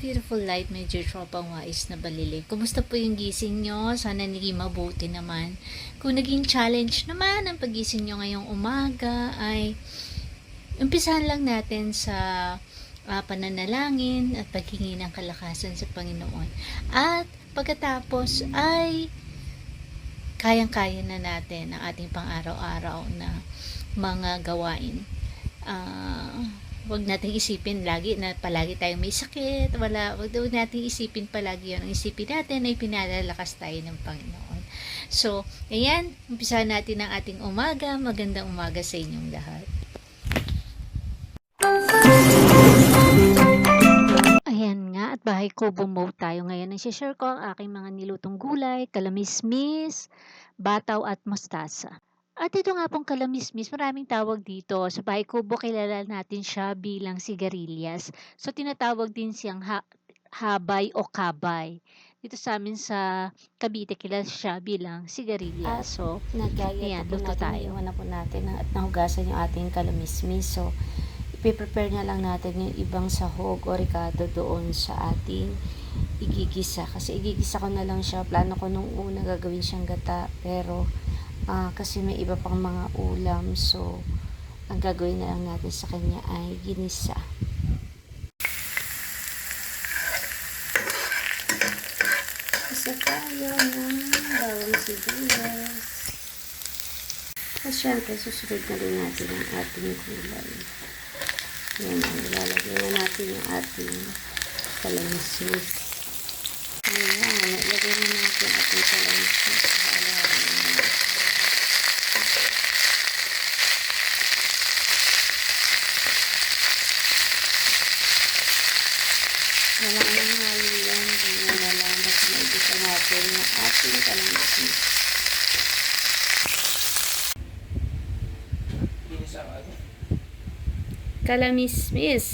beautiful light, medyo tropang wais na balili. Kumusta po yung gising nyo? Sana naging mabuti naman. Kung naging challenge naman ang pagising nyo ngayong umaga ay umpisahan lang natin sa ah, pananalangin at paghingi ng kalakasan sa Panginoon. At pagkatapos ay kayang-kaya na natin ang ating pang-araw-araw na mga gawain. Ah, wag nating isipin lagi na palagi tayong may sakit. Wala, wag daw nating isipin palagi yun. Ang isipin natin ay pinalalakas tayo ng Panginoon. So, ayan, umpisa natin ang ating umaga. Magandang umaga sa inyong lahat. Ayan nga, at bahay kubo mode tayo ngayon. Nag-share ko ang aking mga nilutong gulay, kalamismis, bataw at mustasa. At ito nga pong kalamismis, maraming tawag dito. Sa bahay kubo, kilala natin siya bilang sigarilyas. So, tinatawag din siyang ha- habay o kabay. Dito sa amin sa Cavite, kilala siya bilang sigarilyas. So, Nagaya Ayan, po luto natin, tayo. iwan na po natin at nahugasan yung ating kalamismis. So, ipiprepare na lang natin yung ibang sahog o ricado doon sa ating igigisa. Kasi igigisa ko na lang siya. Plano ko nung una gagawin siyang gata. Pero, ah, kasi may iba pang mga ulam. So, ang gagawin na lang natin sa kanya ay ginisa. Isa tayo ng bawang sibuyas. At syempre, susunod na rin natin ang ating gulay. Yan, ilalagay na natin yung ating kalamismis. Ayan, ilagay na natin ang ating kalamismis. Halo-halo na. Walang anong halo yan. Ganyan na maigisa natin yung ating kalamismis. Kalamismis.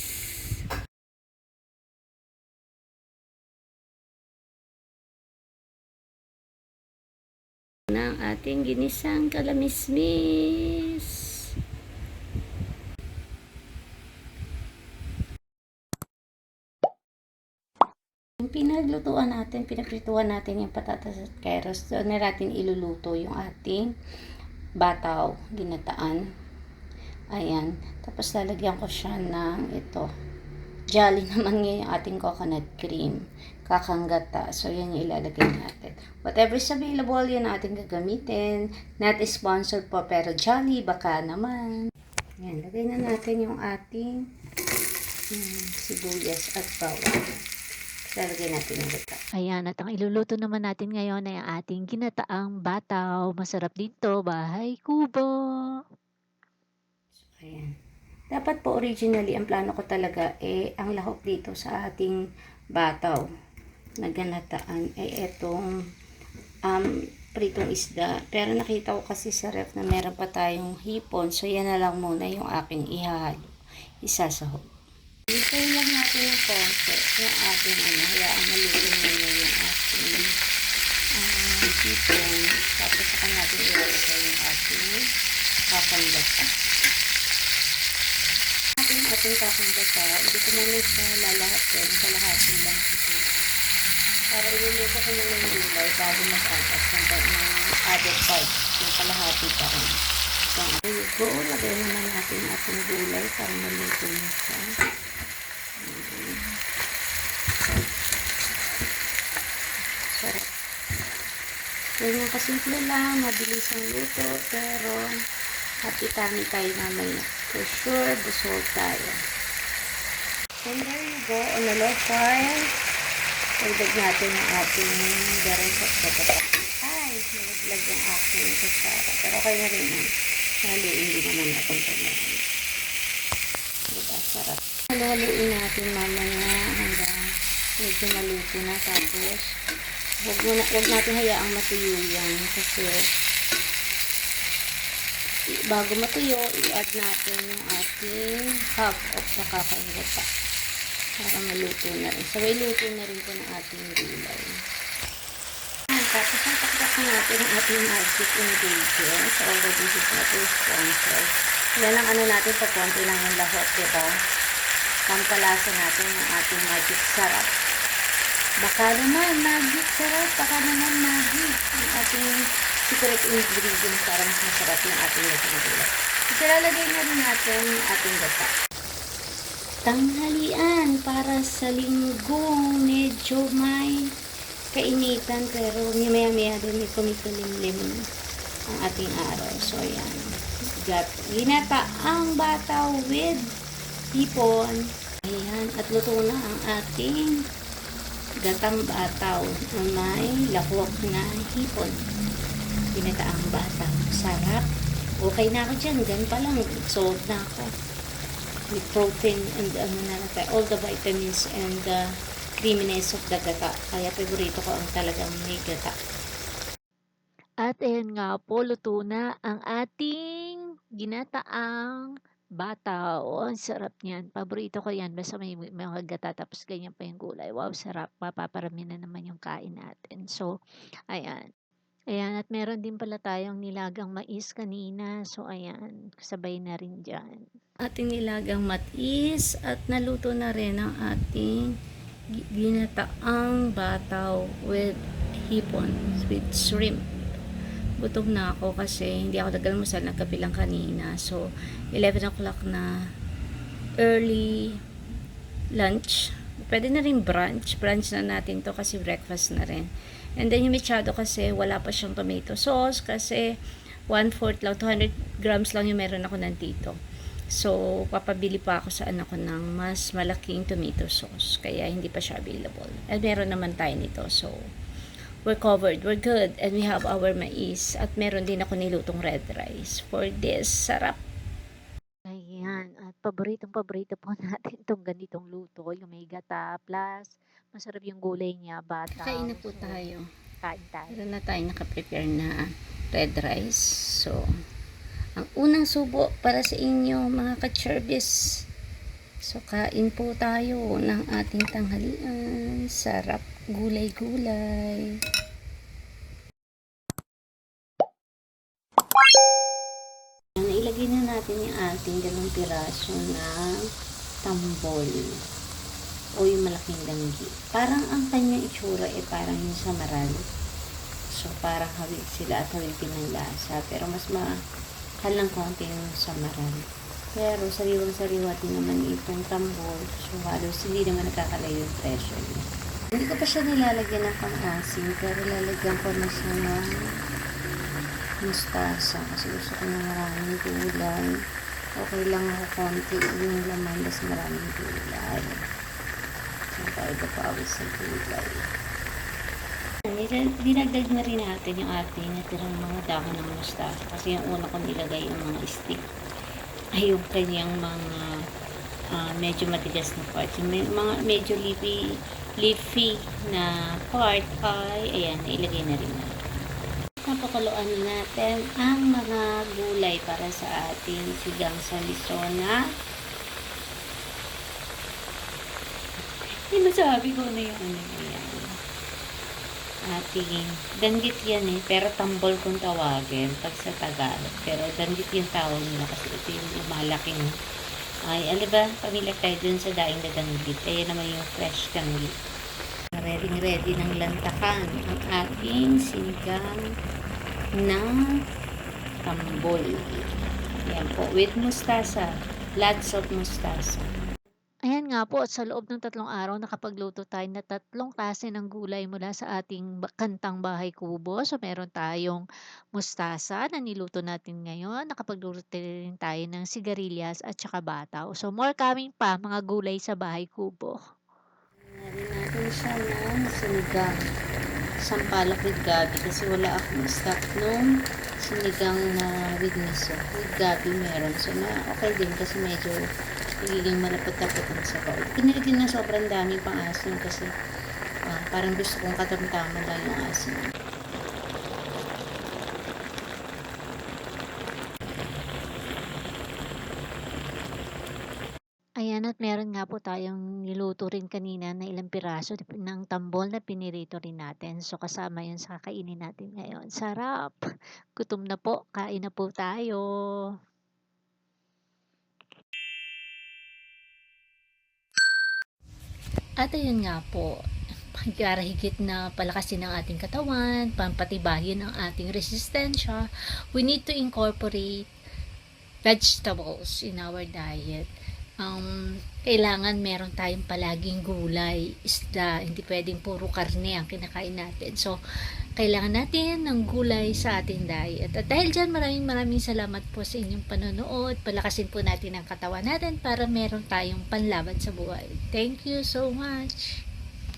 ng ating ginisang kalamismis. Yung pinaglutuan natin, pinaprituan natin yung patatas at keros. Doon na natin iluluto yung ating bataw, ginataan. Ayan. Tapos lalagyan ko siya ng ito. Jolly naman ngayon yung ating coconut cream. Kakanggata. So, yan yung ilalagay natin. Whatever is available, ang ating gagamitin. Not sponsored po, pero Jolly, baka naman. Yan, lagay na natin yung ating mm, sibuyas at bawang. Lalagay natin yung gata. Ayan, at ang iluluto naman natin ngayon ay ang ating ginataang bataw. Masarap dito, bahay kubo. Ayan. Dapat po originally, ang plano ko talaga, eh, ang lahok dito sa ating bataw na ganataan, eh, etong um, pritong isda. Pero nakita ko kasi sa ref na meron pa tayong hipon, so yan na lang muna yung aking ihahalo. Isasahog. Dito lang natin yung konti, yung ating ano, hayaan maluto muna yung ating um, hipon. Tapos saka natin ilalagay yung ating kakanggata natin yung ating kakanggata, hindi ko muna siya lalahatin, kalahati lang siguro. Para iluluto ko muna yung gulay bago mag-atas ng, ng other part, yung kalahati pa rin. So, ang go, lagay naman natin ating gulay para maluto na siya. Sarap. Ganyan kasimple lang, mabilis ang luto, pero happy tummy tayo mamaya. For sure, busog tayo. And there you go, on the low fire. Pagdag natin ang ating garing sa patata. Ay, nalaglag yung aking kasara. Pero okay na rin yan. Haluin din naman natin na. Diba, sarap. Haluin natin mamaya hanggang medyo maluto na. Tapos, huwag, muna, huwag natin hayaang matuyo yan kasi bago matuyo, i-add natin yung ating half of the kakaingata para maluto na rin. Sabay luto na rin po ng ating gulay. Tapos ang takdak natin ang ating magic ingredients. Although this is not a sponsor. Yan ang ano natin sa konti lang yung lahot, di ba? pampalasa natin ang ating magic sarap. Baka naman magic sarap, baka naman magic ang ating secret ingredient para mas masarap yung ating laging gulay. Kasi lalagay na rin natin ating gata. Tanghalian para sa linggong medyo may kainitan pero maya-maya din may kumikulimlim ang ating araw. So, ayan. Got ginata ang bata with hipon. Ayan. At luto na ang ating gatang bataw na may lakwak na hipon. Ginata ang bataw. Sarap. Okay na ako dyan. Gan pa lang. Sold na ako. With protein and ano na natin, all the vitamins and the creaminess of the gata. Kaya favorito ko ang talagang may gata. At ayan nga po, luto na ang ating ginataang bataw. Ang sarap niyan. Paborito ko yan. Basta may mga gata tapos ganyan pa yung gulay. Wow, sarap. Papaparami na naman yung kain natin. So, ayan. Ayan, at meron din pala tayong nilagang mais kanina. So, ayan, sabay na rin dyan. Ating nilagang matis at naluto na rin ang ating gi- ginataang bataw with hipon, with shrimp. Gutom na ako kasi hindi ako nag-almusal, nagkape lang kanina. So, 11 o'clock na early lunch. Pwede na rin brunch. Brunch na natin to kasi breakfast na rin. And then yung mechado kasi wala pa siyang tomato sauce kasi 1/4 lang, 200 grams lang yung meron ako nandito. So, papabili pa ako sa anak ko ng mas malaking tomato sauce. Kaya hindi pa siya available. And meron naman tayo nito. So, we're covered. We're good. And we have our mais. At meron din ako nilutong red rice. For this, sarap. Ayan, at paboritong paborito po natin itong ganitong luto, yung may gata, plus masarap yung gulay niya, bataw. Kain na po So, tayo. Kain tayo. Meron na tayo nakaprepare na red rice. So, ang unang subo para sa inyo mga kacherbis. So, kain po tayo ng ating tanghalian. Sarap gulay-gulay. Ilagay na natin yung ating dalawang piraso ng tambol o yung malaking langgi. Parang ang kanyang itsura ay parang yung samaral. So, parang hawig sila at hawig din ng lasa. Pero mas mahal ng konti yung samaral. Pero sariwang-sariwa din naman itong tambol. So, halos hindi naman nakakalayo yung presyo niya. Hindi ko pa siya nilalagyan ng pang-asin, pero lalagyan ko na siya ng mustasa kasi gusto ko na maraming gulay. Okay lang ako konti yung laman, mas maraming gulay. So, tayo papawis sa gulay. Dinagdag na rin natin yung ating natirang mga dahon ng mustasa kasi yung una ko nilagay yung mga stick ay yung kanyang mga ah, medyo matigas na part. Yung may, mga medyo leafy, leafy na part ay ayan, nailagay na rin natin. Napakuluan na natin ang mga gulay para sa ating sigang sa lisona. Hindi masabi ko na yung ano. Ating, danggit yan eh, pero tambol kung tawagin pag sa Tagalog. Pero danggit yung tawag nila kasi ito yung lumalaking ay, ano ba, pamilya tayo dun sa daing na danggit. Ayan naman yung fresh danggit. Ready ready ng lantakan ang ating sinigang na tambol. Yan po, with mustasa. Lots of mustasa. Ayan nga po, at sa loob ng tatlong araw, nakapagluto tayo na tatlong klase ng gulay mula sa ating kantang bahay kubo. So, meron tayong mustasa na niluto natin ngayon. Nakapagluto rin tayo ng sigarilyas at saka bataw. So, more coming pa, mga gulay sa bahay kubo. Lagyan natin siya ng sinigang. Sampalok with gabi kasi wala akong stock nung sinigang na with miso. With gabi meron. So, na okay din kasi medyo nagiging malapot-lapot ang sabaw. Pinili din na sobrang dami pang asin kasi ah, parang gusto kong katamtaman lang yung asin. Ayan, at meron nga po tayong niluto rin kanina na ilang piraso ng tambol na pinirito rin natin. So, kasama yun sa kakainin natin ngayon. Sarap! Gutom na po. Kain na po tayo. At ayun nga po, para higit na palakasin ang ating katawan, pampatibayin ang ating resistensya, we need to incorporate vegetables in our diet. Um, kailangan meron tayong palaging gulay, isda, hindi pwedeng puro karne ang kinakain natin. So, kailangan natin ng gulay sa ating diet. At dahil dyan, maraming maraming salamat po sa inyong panonood. Palakasin po natin ang katawan natin para meron tayong panlaban sa buhay. Thank you so much!